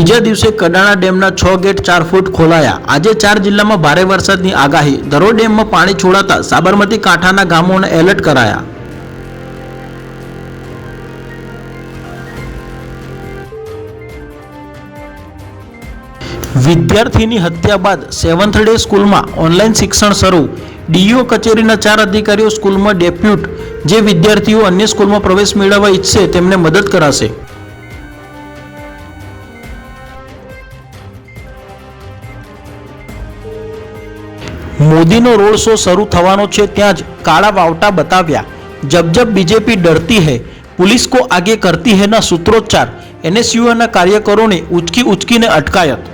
બીજા દિવસે કડાણા ડેમના છ ગેટ ચાર ફૂટ ખોલાયા. આજે ચાર જિલ્લામાં ભારે વરસાદની આગાહી. ધરોઈ ડેમમાં પાણી છોડાતા સાબરમતી કાંઠાના ગામોને એલર્ટ કરાયા. વિદ્યાર્થીની હત્યા બાદ સેવન્થ ડે સ્કૂલમાં ઓનલાઈન શિક્ષણ શરૂ. ડીઈઓ કચેરીના ચાર અધિકારીઓ સ્કૂલમાં ડેપ્યુટ. જે વિદ્યાર્થીઓ અન્ય સ્કૂલમાં પ્રવેશ મેળવવા ઈચ્છે તેમને મદદ કરાશે. મોદીનો રોડ શો શરૂ થવાનો છે ત્યાં જ કાળા વાવટા બતાવ્યા. જબ જબ બીજેપી ડરતી હૈ, પોલીસ કો આગે કરતી હૈના સૂત્રોચ્ચાર એનએસયુના કાર્યકરોને ઉચકી ઉચકીને અટકાયત.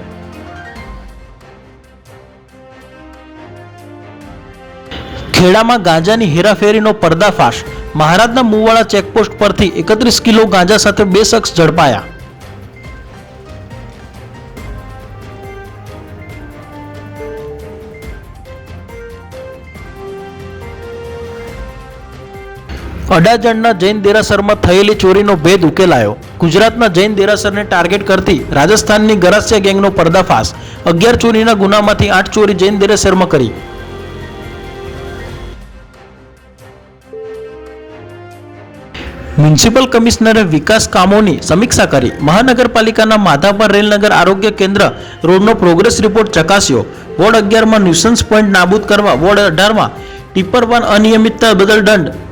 ખેડામાં ગાંજાની હેરાફેરીનો પર્દાફાશ. મહારાજના મુવાડા ચેકપોસ્ટ પરથી એકત્રીસ કિલો ગાંજા સાથે બે શખ્સ ઝડપાયા. અડાજણના જૈન દેરાસરમાં થયેલી ચોરીનો ભેદ ઉકેલાયો. ગુજરાતના જૈન દેરાસરને ટાર્ગેટ કરતી રાજસ્થાનની ગરાસિયા ગેંગનો પર્દાફાશ. અગિયાર ચોરીના ગુનામાંથી આઠ ચોરી જૈન દેરાસરમાં કરી. મ્યુનિસિપલ કમિશનરે વિકાસ કામોની સમીક્ષા કરી. મહાનગરપાલિકાના માધાપર રેલનગર આરોગ્ય કેન્દ્ર રોડનો પ્રોગ્રેસ રિપોર્ટ ચકાસ્યો. વોર્ડ અગિયારમાં ન્યુસન્સ પોઈન્ટ નાબૂદ કરવા, વોર્ડ અઢારમાં ટીપર વન અનિયમિતતા બદલ દંડ.